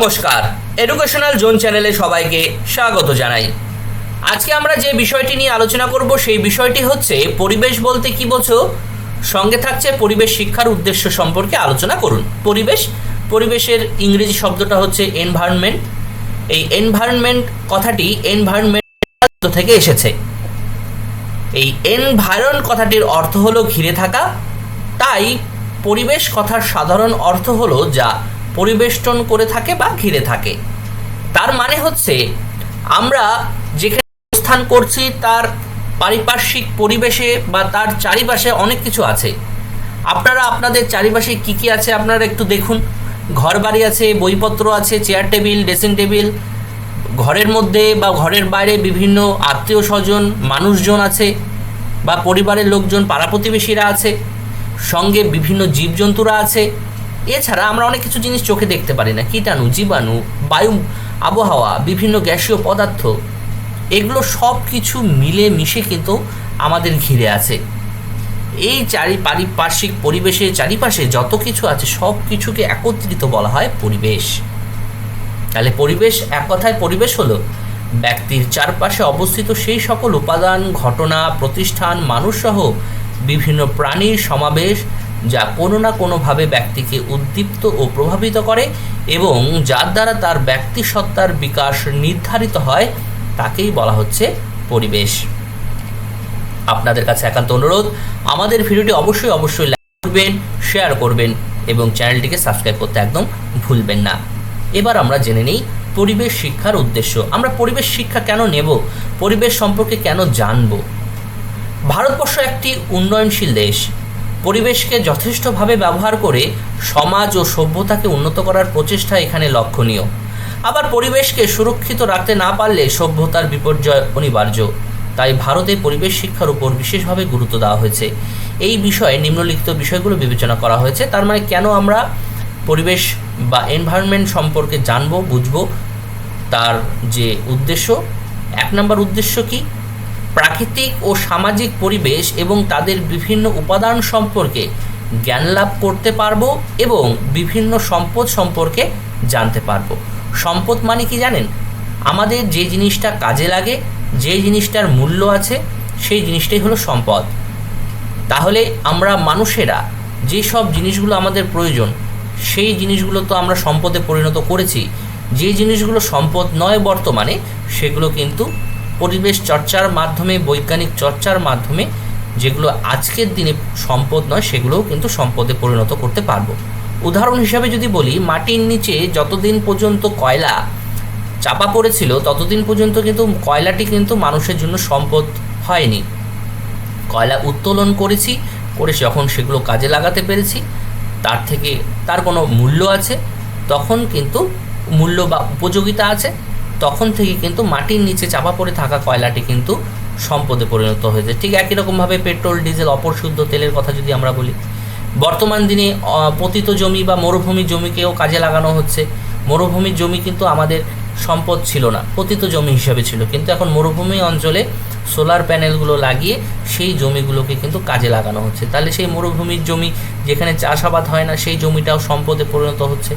নমস্কার। Educational zone চ্যানেলে সবাইকে স্বাগত জানাই। আজকে আমরা যে বিষয়টি নিয়ে আলোচনা করব, সেই বিষয়টি হচ্ছে পরিবেশ বলতে কি বোঝো সঙ্গে থাকছে পরিবেশ শিক্ষার উদ্দেশ্য সম্পর্কে আলোচনা করুন। পরিবেশ, পরিবেশের ইংরেজি শব্দটা হচ্ছে এনভায়রনমেন্ট এই এনভায়রনমেন্ট কথাটি এনভায়রনমেন্ট থেকে এসেছে। এই এনভায়রন কথাটির অর্থ হলো ঘিরে থাকা। তাই পরিবেশ কথার সাধারণ অর্থ হলো যা পরিবেষ্টন করে থাকে বা ঘিরে থাকে। তার মানে হচ্ছে, আমরা যেখানে অবস্থান করছি, তার পারিপার্শ্বিক পরিবেশে বা তার চারিপাশে অনেক কিছু আছে। আপনারা আপনাদের চারিপাশে কি কি আছে আপনারা একটু দেখুন। ঘর বাড়ি আছে, বইপত্র আছে, চেয়ার টেবিল, ড্রেসিং টেবিল। ঘরের মধ্যে বা ঘরের বাইরে বিভিন্ন আত্মীয় স্বজন, মানুষজন আছে বা পরিবারের লোকজন, পাড়া প্রতিবেশীরা আছে। সঙ্গে বিভিন্ন জীবজন্তুরা আছে। এছাড়া আমরা অনেক কিছু জিনিস চোখে দেখতে পারি না। কীটাণু, জীবাণু, বায়ু, আবহাওয়া, বিভিন্ন গ্যাসীয় পদার্থ, এগুলো সব কিছু মিলে মিশে কিন্তু আমাদের ঘিরে আছে। এই চারি পারিপার্শ্বিক পরিবেশের চারিপাশে যত কিছু আছে, সব কিছুকে একত্রিত বলা হয় পরিবেশ। তাহলে পরিবেশ এক কথায় পরিবেশ হলো ব্যক্তির চারপাশে অবস্থিত সেই সকল উপাদান, ঘটনা, প্রতিষ্ঠান, মানুষসহ বিভিন্ন প্রাণীর সমাবেশ যা কোনো না কোনোভাবে ব্যক্তিকে উদ্দীপ্ত ও প্রভাবিত করে এবং যার দ্বারা তার ব্যক্তি সত্তার বিকাশ নির্ধারিত হয়, তাকেই বলা হচ্ছে পরিবেশ। আপনাদের কাছে একান্ত অনুরোধ, আমাদের ভিডিওটি অবশ্যই অবশ্যই লাইক করবেন শেয়ার করবেন এবং চ্যানেলটিকে সাবস্ক্রাইব করতে একদম ভুলবেন না। এবার আমরা জেনে নিই পরিবেশ শিক্ষার উদ্দেশ্য। আমরা পরিবেশ শিক্ষা কেন নেব? পরিবেশ সম্পর্কে কেন জানব? ভারতবর্ষ একটি উন্নয়নশীল দেশ। পরিবেশকে যথেষ্টভাবে ব্যবহার করে সমাজ ও সভ্যতাকে উন্নত করার প্রচেষ্টা এখানে লক্ষণীয়। আবার পরিবেশকে সুরক্ষিত রাখতে না পারলে সভ্যতার বিপর্যয় অনিবার্য। তাই ভারতে পরিবেশ শিক্ষার উপর বিশেষভাবে গুরুত্ব দেওয়া হয়েছে। এই বিষয়ে নিম্নলিখিত বিষয়গুলো বিবেচনা করা হয়েছে। তার মানে কেন আমরা পরিবেশ বা এনভায়রনমেন্ট সম্পর্কে জানব, বুঝব? তার যে উদ্দেশ্য। এক নম্বর উদ্দেশ্য কি? প্রাকৃতিক ও সামাজিক পরিবেশ এবং তাদের বিভিন্ন উপাদান সম্পর্কে জ্ঞান লাভ করতে পারব এবং বিভিন্ন সম্পদ সম্পর্কে জানতে পারব। সম্পদ মানে কি জানেন? আমাদের যে জিনিসটা কাজে লাগে, যে জিনিসটার মূল্য আছে, সেই জিনিসটাই হলো সম্পদ। তাহলে আমরা মানুষেরা যে সব জিনিসগুলো আমাদের প্রয়োজন, সেই জিনিসগুলো তো আমরা সম্পদে পরিণত করেছি। যে জিনিসগুলো সম্পদ নয় বর্তমানে, সেগুলো কিন্তু পরিবেশ চর্চার মাধ্যমে, বৈজ্ঞানিক চর্চার মাধ্যমে যেগুলো আজকের দিনে সম্পদ নয়, সেগুলোও কিন্তু সম্পদে পরিণত করতে পারব। উদাহরণ হিসাবে যদি বলি, মাটির নিচে যতদিন পর্যন্ত কয়লা চাপা পড়েছিল, ততদিন পর্যন্ত কিন্তু কয়লাটি কিন্তু মানুষের জন্য সম্পদ হয়নি। কয়লা উত্তোলন করেছি, করে যখন সেগুলো কাজে লাগাতে পেরেছি, তার থেকে তার কোনো মূল্য আছে, তখন কিন্তু মূল্য বা উপযোগিতা আছে। তখন থেকে কিন্তু মাটির নিচে চাপা পড়ে থাকা কয়লাটি কিন্তু সম্পদে পরিণত হয়েছে। ঠিক একই রকমভাবে পেট্রোল, ডিজেল, অপরিশুদ্ধ তেলের কথা যদি আমরা বলি, বর্তমান দিনে পতিত জমি বা মরুভূমি জমিকেও কাজে লাগানো হচ্ছে। মরুভূমির জমি কিন্তু আমাদের সম্পদ ছিল না, পতিত জমি হিসাবে ছিল। কিন্তু এখন মরুভূমি অঞ্চলে সোলার প্যানেলগুলো লাগিয়ে সেই জমিগুলোকে কিন্তু কাজে লাগানো হচ্ছে। তাহলে সেই মরুভূমির জমি যেখানে চাষাবাদ হয় না, সেই জমিটাও সম্পদে পরিণত হচ্ছে।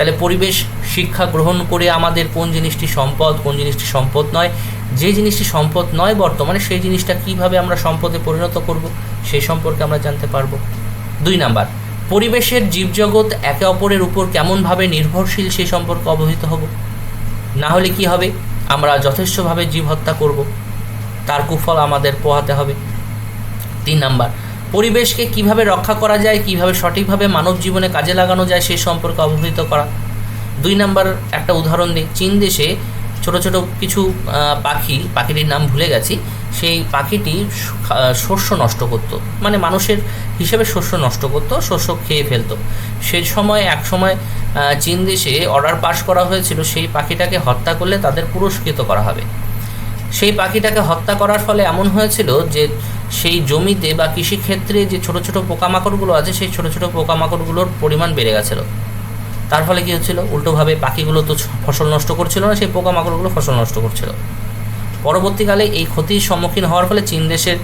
তাহলে পরিবেশ, শিক্ষা গ্রহণ করে আমাদের কোন জিনিসটি সম্পদ, কোন জিনিসটি সম্পদ নয়, যে জিনিসটি সম্পদ নয় বর্তমানে সেই জিনিসটা কীভাবে আমরা সম্পদে পরিণত করব সেই সম্পর্কে আমরা জানতে পারব। দুই নাম্বার, পরিবেশের জীবজগৎ একে অপরের উপর কেমনভাবে নির্ভরশীল সেই সম্পর্কে অবহিত হব। না হলে কি হবে? আমরা যথেষ্টভাবে জীব হত্যা করব। তার কুফল আমাদের পোহাতে হবে। তিন নাম্বার পরিবেশকে কীভাবে রক্ষা করা যায়, কীভাবে সঠিকভাবে মানব জীবনে কাজে লাগানো যায় সেই সম্পর্কে অবহিত করা। দুই নাম্বার একটা উদাহরণ দিই। চীন দেশে ছোট ছোট কিছু পাখি, পাখিটির নাম ভুলে গেছি, সেই পাখিটি শস্য নষ্ট করতো। মানে মানুষের হিসেবে শস্য নষ্ট করতো, শস্য খেয়ে ফেলতো। সেই সময়, এক সময় চীন দেশে অর্ডার পাস করা হয়েছিল, সেই পাখিটাকে হত্যা করলে তাদের পুরস্কৃত করা হবে। সেই পাখিটাকে হত্যা করার ফলে এমন হয়েছিল যে সেই জমিতে বা কৃষিক্ষেত্রে যে ছোট ছোট পোকামাকড়গুলো আছে, সেই ছোট ছোট পোকামাকড়গুলোর পরিমাণ বেড়ে গেছিল। তার ফলে কী হচ্ছিল? উল্টোভাবে পাখিগুলো তো ফসল নষ্ট করছিল না, সেই পোকামাকড়গুলো ফসল নষ্ট করছিল। পরবর্তীকালে এই ক্ষতির সম্মুখীন হওয়ার ফলে চীন দেশের,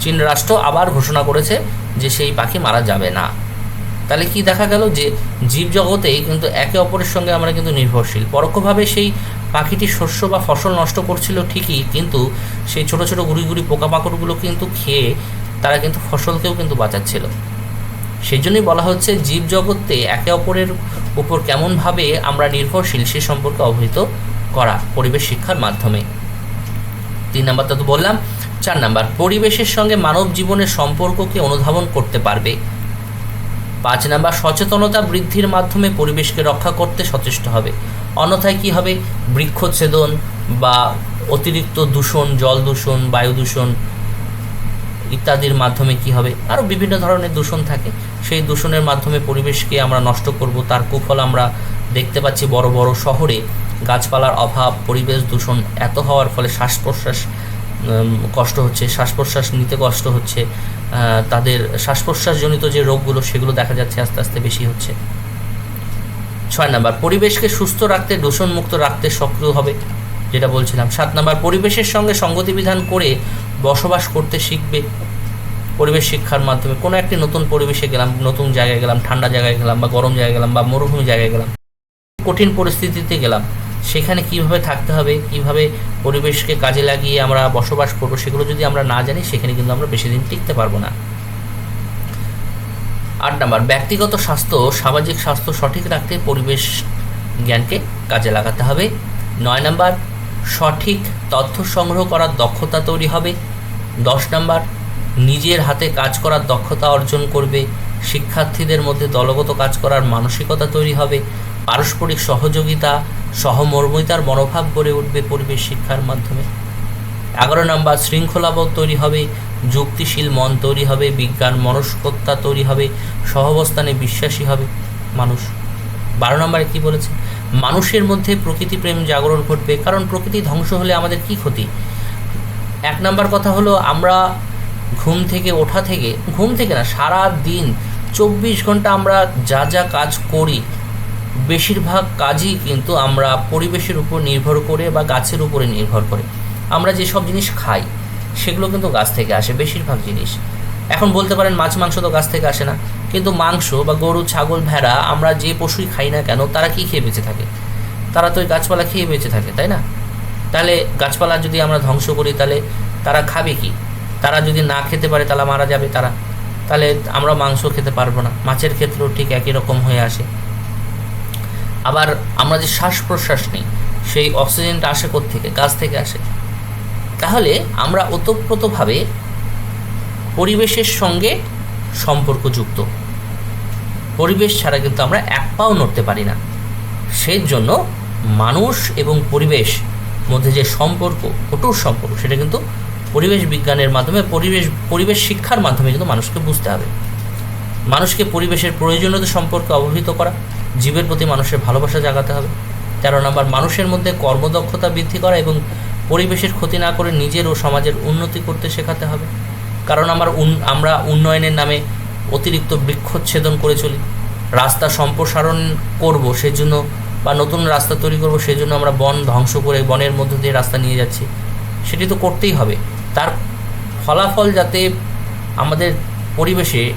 চীন রাষ্ট্র আবার ঘোষণা করেছে যে সেই পাখি মারা যাবে না। তাহলে কি দেখা গেল যে জীব জীবজগতেই কিন্তু একে অপরের সঙ্গে আমরা কিন্তু নির্ভরশীল। পরোক্ষভাবে সেই পাখিটি শস্য বা ফসল নষ্ট করছিল ঠিকই, কিন্তু সেই ছোট ছোট গুড়ি গুড়ি পোকামাকড়গুলো কিন্তু খেয়ে তারা কিন্তু ফসলকেও কিন্তু বাঁচাচ্ছিল। সেই জন্যই বলা হচ্ছে জীবজগতে একে অপরের উপর কেমনভাবে আমরা নির্ভরশীল সে সম্পর্কে অবহিত করা পরিবেশ শিক্ষার মাধ্যমে। তিন নাম্বারটা তো বললাম, চার নাম্বার, পরিবেশের সঙ্গে মানব জীবনের সম্পর্ককে অনুধাবন করতে পারবে। পাঁচ নাম্বার সচেতনতা বৃদ্ধির মাধ্যমে পরিবেশকে রক্ষা করতে সচেষ্ট হবে। অন্যথায় কি হবে? বৃক্ষচ্ছেদন বা অতিরিক্ত দূষণ, জল দূষণ, বায়ু দূষণ ইত্যাদির মাধ্যমে কি হবে? আরও বিভিন্ন ধরনের দূষণ থাকে। সেই দূষণের মাধ্যমে পরিবেশকে আমরা নষ্ট করব। তার কুফল আমরা দেখতে পাচ্ছি বড় বড় শহরে। গাছপালার অভাব, পরিবেশ দূষণ এত হওয়ার ফলে শ্বাস প্রশ্বাস কষ্ট হচ্ছে শ্বাস প্রশ্বাস নিতে কষ্ট হচ্ছে তাদের শ্বাস প্রশ্বাসজনিত যে রোগগুলো, সেগুলো দেখা যাচ্ছে আস্তে আস্তে বেশি হচ্ছে। ছয় নাম্বার, পরিবেশকে সুস্থ রাখতে, দূষণমুক্ত রাখতে সক্রিয় হবে, যেটা বলছিলাম। সাত নাম্বার, পরিবেশের সঙ্গে সঙ্গতি বিধান করে বসবাস করতে শিখবে। পরিবেশ শিক্ষার মাধ্যমে কোনো একটি নতুন পরিবেশে গেলাম, নতুন জায়গায় গেলাম, ঠান্ডা জায়গায় গেলাম বা গরম জায়গায় গেলাম বা মরুভূমি জায়গায় গেলাম, কঠিন পরিস্থিতিতে গেলাম। সেখানে কীভাবে থাকতে হবে, কীভাবে পরিবেশকে কাজে লাগিয়ে আমরা বসবাস করব সেগুলো যদি আমরা না জানি, সেখানে কিন্তু আমরা বেশি দিন টিকতে পারব না। আট নাম্বার, ব্যক্তিগত স্বাস্থ্য, সামাজিক স্বাস্থ্য সঠিক রাখতে পরিবেশ জ্ঞানকে কাজে লাগাতে হবে। নয় নাম্বার, সঠিক তথ্য সংগ্রহ করার দক্ষতা তৈরি হবে। দশ নাম্বার, নিজের হাতে কাজ করার দক্ষতা অর্জন করবে। শিক্ষার্থীদের মধ্যে দলগত কাজ করার মানসিকতা তৈরি হবে। পারস্পরিক সহযোগিতা, সহমর্মিতার মনোভাব গড়ে উঠবে পরিবেশ শিক্ষার মাধ্যমে। এগারো নম্বর শৃঙ্খলাবোধ তৈরি হবে, যুক্তিশীল মন তৈরি হবে, বিজ্ঞান মনস্কতা তৈরি হবে, সহাবস্থানে বিশ্বাসী হবে মানুষ। বারো নম্বরে কি বলেছে, মানুষের মধ্যে প্রকৃতি প্রেম জাগরণ ঘটবে, কারণ প্রকৃতি ধ্বংস হলে আমাদের কি ক্ষতি? এক নম্বর কথা হলো, আমরা ঘুম থেকে ওঠা থেকে, ঘুম থেকে না সারা দিন চব্বিশ ঘণ্টা আমরা যা যা কাজ করি বেশিরভাগ কাজই কিন্তু আমরা পরিবেশের উপর নির্ভর করে বা গাছের উপরে নির্ভর করে। আমরা যেসব জিনিস খাই, সেগুলো কিন্তু গাছ থেকে আসে, বেশিরভাগ জিনিস। এখন বলতে পারেন মাছ, মাংস তো গাছ থেকে আসে না। কিন্তু মাংস বা গরু, ছাগল, ভেড়া আমরা যে পশুই খাই না কেন, তারা কি খেয়ে বেঁচে থাকে? তারা তো ওই গাছপালা খেয়ে বেঁচে থাকে, তাই না? তাহলে গাছপালা যদি আমরা ধ্বংস করি, তাহলে তারা খাবে কি? তারা যদি না খেতে পারে, তাহলে মারা যাবে তারা। তাহলে আমরা মাংস খেতে পারব না। মাছের ক্ষেত্রেও ঠিক একই রকম হয়ে আসে। আবার আমরা যে শ্বাস প্রশ্বাস নিই, সেই অক্সিজেনটা আসে থেকে গাছ থেকে আসে। তাহলে আমরা ওতপ্রোতভাবে পরিবেশের সঙ্গে সম্পর্কযুক্ত। পরিবেশ ছাড়া কিন্তু আমরা এক পাও নড়তে পারি না। সেই জন্য মানুষ এবং পরিবেশ মধ্যে যে সম্পর্ক, কঠোর সম্পর্ক, সেটা কিন্তু পরিবেশ বিজ্ঞানের মাধ্যমে, পরিবেশ পরিবেশ শিক্ষার মাধ্যমে কিন্তু মানুষকে বুঝতে হবে। মানুষকে পরিবেশের প্রয়োজনীয়তা সম্পর্কে অবহিত করা জীবের প্রতি মানুষের ভালোবাসা জাগাতে হবে। তেরো নম্বর, মানুষের মধ্যে কর্মদক্ষতা বৃদ্ধি করা এবং পরিবেশের ক্ষতি না করে নিজের ও সমাজের উন্নতি করতে শেখাতে হবে। কারণ আমার আমরা উন্নয়নের নামে অতিরিক্ত বৃক্ষচ্ছেদন করে চলি। রাস্তা সম্প্রসারণ করব সেজন্য বা নতুন রাস্তা তৈরি করব সেজন্য আমরা বন ধ্বংস করে বনের মধ্য দিয়ে রাস্তা নিয়ে যাচ্ছি। সেটি তো করতেই হবে। তার ফলাফল যাতে আমাদের পরিবেশে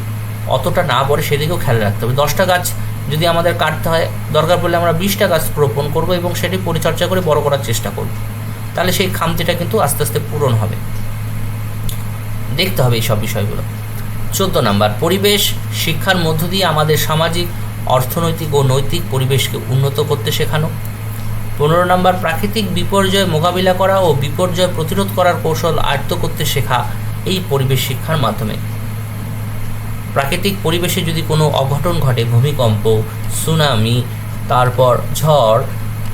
অতটা না পড়ে সেদিকেও খেয়াল রাখতে হবে। দশটা গাছ যদি আমাদের কাটতে হয়, দরকার পড়লে আমরা বিশটা গাছ রোপণ করব এবং সেটি পরিচর্যা করে বড় করার চেষ্টা করব। তাহলে সেই খামতিটা কিন্তু আস্তে আস্তে পূরণ হবে। দেখতে হবে এই সব বিষয়গুলো। চোদ্দ নাম্বার, পরিবেশ শিক্ষার মধ্য দিয়ে আমাদের সামাজিক, অর্থনৈতিক ও নৈতিক পরিবেশকে উন্নত করতে শেখানো। পনেরো নম্বর, প্রাকৃতিক বিপর্যয় মোকাবিলা করা ও বিপর্যয় প্রতিরোধ করার কৌশল আয়ত্ত করতে শেখা এই পরিবেশ শিক্ষার মাধ্যমে। প্রাকৃতিক পরিবেশে যদি কোনো অঘটন ঘটে, ভূমিকম্প, সুনামি, তারপর ঝড়,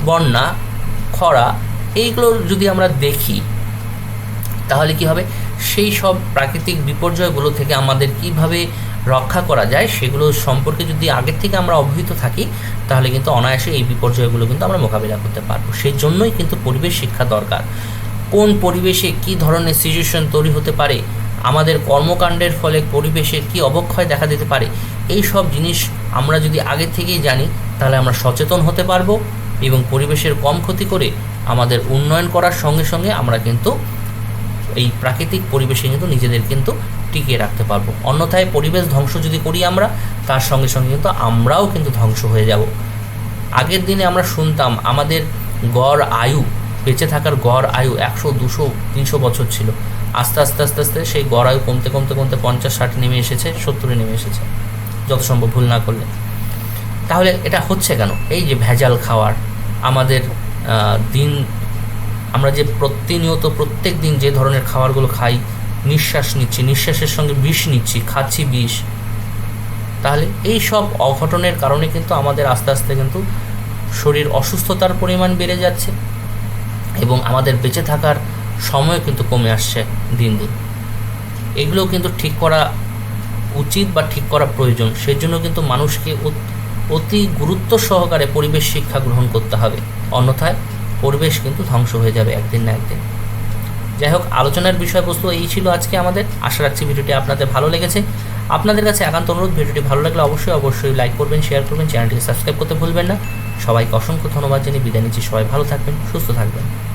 বন্যা, খরা, এইগুলো যদি আমরা দেখি, তাহলে কি হবে? সেই সব প্রাকৃতিক বিপর্যয়গুলো থেকে আমাদের কীভাবে রক্ষা করা যায়, সেগুলো সম্পর্কে যদি আগের থেকে আমরা অবহিত থাকি, তাহলে কিন্তু অনায়াসে এই বিপর্যয়গুলো কিন্তু আমরা মোকাবিলা করতে পারব। সেই জন্যই কিন্তু পরিবেশ শিক্ষা দরকার। কোন পরিবেশে কি ধরনের সিচুয়েশন তৈরি হতে পারে আমাদের কর্মকাণ্ডের ফলে পরিবেশে কি অবক্ষয় দেখা দিতে পারে, এই সব জিনিস আমরা যদি আগে থেকেই জানি, তাহলে আমরা সচেতন হতে পারব এবং পরিবেশের কম ক্ষতি করে আমাদের উন্নয়ন করার সঙ্গে সঙ্গে আমরা কিন্তু এই প্রাকৃতিক পরিবেশে কিন্তু নিজেদের কিন্তু টিকিয়ে রাখতে পারব। অন্যথায় পরিবেশ ধ্বংস যদি করি আমরা, তার সঙ্গে সঙ্গে কিন্তু আমরাও কিন্তু ধ্বংস হয়ে যাব। আগের দিনে আমরা শুনতাম, আমাদের গড় আয়ু, বেঁচে থাকার গড় আয়ু একশো, দুশো, তিনশো বছর ছিল। আস্তে আস্তে আস্তে আস্তে সেই গড়ায় কমতে কমতে কমতে পঞ্চাশ, ষাট নেমে এসেছে, সত্তরে নেমে এসেছে, যত সম্ভব ভুল না করলে। তাহলে এটা হচ্ছে কেন? এই যে ভেজাল খাওয়ার, আমাদের দিন, আমরা যে প্রতিনিয়ত প্রত্যেক দিন যে ধরনের খাবারগুলো খাই, নিঃশ্বাস নিচ্ছি, নিঃশ্বাসের সঙ্গে বিষ নিচ্ছি, খাচ্ছি বিষ, তাহলে এই সব অঘটনের কারণে কিন্তু আমাদের আস্তে আস্তে কিন্তু শরীর অসুস্থতার পরিমাণ বেড়ে যাচ্ছে এবং আমাদের বেঁচে থাকার সময় কিন্তু কমে আসছে দিন দিন। এগুলো কিন্তু ঠিক করা উচিত বা ঠিক করা প্রয়োজন। সেই জন্য কিন্তু মানুষকে অত- গুরুত্ব সহকারে পরিবেশ শিক্ষা গ্রহণ করতে হবে। অন্যথায় পরিবেশ কিন্তু ধ্বংস হয়ে যাবে একদিন না একদিন। যাই হোক, আলোচনার বিষয়বস্তু এই ছিল আজকে আমাদের। আশা রাখছি ভিডিওটি আপনাদের ভালো লেগেছে। আপনাদের কাছে একান্ত অনুরোধ, ভিডিওটি ভালো লাগলে অবশ্যই অবশ্যই লাইক করবেন শেয়ার করবেন চ্যানেলটিকে সাবস্ক্রাইব করতে ভুলবেন না। সবাইকে অসংখ্য ধন্যবাদ জানিয়ে বিদায় নিচ্ছি। সবাই ভালো থাকবেন, সুস্থ থাকবেন।